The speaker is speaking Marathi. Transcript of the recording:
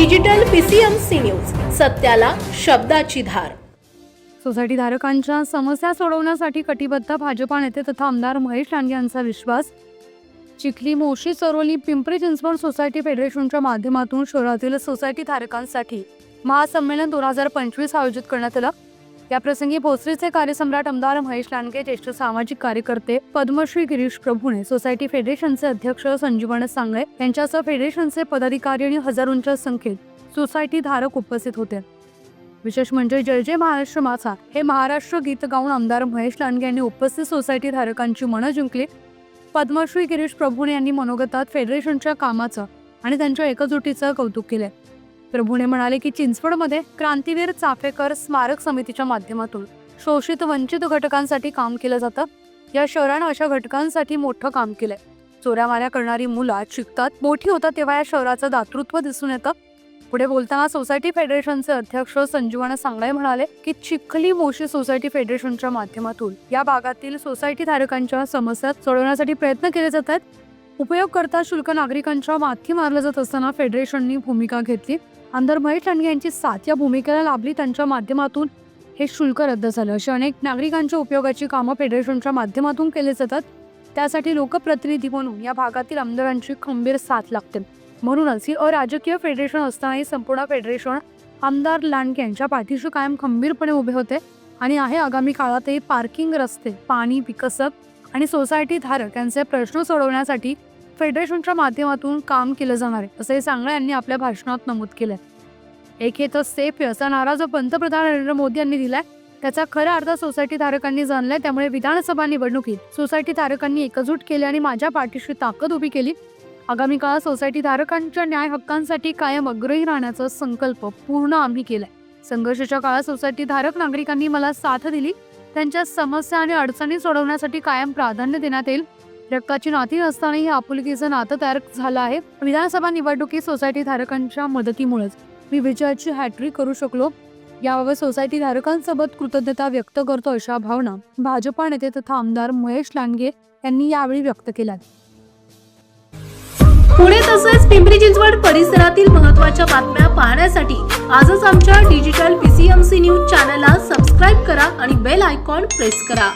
डिजिटल पीसीएमसी न्यूज सत्याला शब्दाची धार. सोसायटी धारकांच्या समस्या सोडवण्यासाठी कटिबद्ध भाजपा नेते तथा आमदार महेश लांडगे यांचा विश्वास. चिखली मोशी चरोली पिंपरी चिंचवड सोसायटी फेडरेशनच्या माध्यमातून शहरातील सोसायटी धारकांसाठी महासंमेलन दोन हजार पंचवीस आयोजित करण्यात आलं. याप्रसंगी भोसरीचे कार्यसम्राट आमदार महेश लांडगे ज्येष्ठ सामाजिक कार्यकर्ते पद्मश्री गिरीश प्रभुणे सोसायटी फेडरेशनचे अध्यक्ष संजीवन सांगळे यांच्यासह फेडरेशनचे पदाधिकारी आणि हजारोंच्या संख्येत सोसायटी धारक उपस्थित होते. विशेष म्हणजे जय जय महाराष्ट्र माझा हे महाराष्ट्र गीत गाऊन आमदार महेश लांडगे यांनी उपस्थित सोसायटी धारकांची मनं जिंकली. पद्मश्री गिरीश प्रभूने यांनी मनोगतात फेडरेशनच्या कामाचं आणि त्यांच्या एकजुटीचं कौतुक केले. प्रभूने म्हणाले की चिंचवडमध्ये क्रांतीवीर चाफेकर स्मारक समितीच्या माध्यमातून शोषित वंचित घटकांसाठी काम केलं जातं. या शहरानं अशा घटकांसाठी मोठं काम केलंय. चोऱ्या माऱ्या करणारी मुलं आज शिकतात. मोठी होतात तेव्हा या शहराचं दातृत्व दिसून येतं. पुढे बोलताना सोसायटी फेडरेशनचे अध्यक्ष संजीवाना सांगळे म्हणाले की चिखली मोशी सोसायटी फेडरेशनच्या माध्यमातून या भागातील सोसायटी धारकांच्या समस्या सोडवण्यासाठी प्रयत्न केले जात आहेत. उपयोगकर्ता शुल्क नागरिकांच्या माथी मारलं जात असताना फेडरेशननी भूमिका घेतली. आमदार महेश लांडगे यांची साथ या भूमिकेला लाभली. त्यांच्या माध्यमातून हे शुल्क रद्द झालं. असे अनेक नागरिकांच्या उपयोगाची कामं फेडरेशनच्या माध्यमातून केली जातात. त्यासाठी लोकप्रतिनिधी म्हणून या भागातील आमदारांची खंबीर साथ लागते. म्हणूनच ही अराजकीय फेडरेशन असतानाही संपूर्ण फेडरेशन आमदार लांडगे यांच्या पाठीशी कायम खंबीरपणे उभे होते आणि आहे आगामी काळातही पार्किंग रस्ते पाणी विकसक आणि सोसायटी धारक यांचे प्रश्न सोडवण्यासाठी फेडरेशनच्या माध्यमातून काम केलं जाणार आहे असंही सांगळे यांनी आपल्या भाषणात नमूद केलंय. एक हे तर सेफ असा नारा जो पंतप्रधान नरेंद्र मोदी यांनी दिलाय त्याचा खरा अर्थ सोसायटी धारकांनी जाणलाय त्यामुळे विधानसभा निवडणुकीत सोसायटी धारकांनी एकजूट केली आणि माझ्या पाठीशी ताकद उभी केली. आगामी काळात सोसायटी धारकांच्या न्याय हक्कांसाठी कायम अग्रही राहण्याचा संकल्प पूर्ण आम्ही केलाय. संघर्षाच्या काळात सोसायटी धारक नागरिकांनी मला साथ दिली त्यांच्या समस्या आणि अडचणी सोडवण्यासाठी कायम प्राधान्य देण्यात येईल रक्ताची नाती असतानाही आपुलकीचं नातं तयार झालं आहे. विधानसभा निवडणुकीत सोसायटी धारकांच्या मदतीमुळेच मी विजयाची हॅट्रिक करू शकलो. याबाबत सोसायटी धारकांसोबत कृतज्ञता व्यक्त करतो अशा भावना भाजपा नेते तथा आमदार महेश लांडगे यांनी यावेळी व्यक्त केल्या. पुणे तसेच पिंपरी चिंचवड परिसरातील महत्त्वाच्या बातम्या पाहण्यासाठी आजच आमच्या डिजिटल पीसीएमसी न्यूज चॅनलला सबस्क्राईब करा आणि बेल आयकॉन प्रेस करा.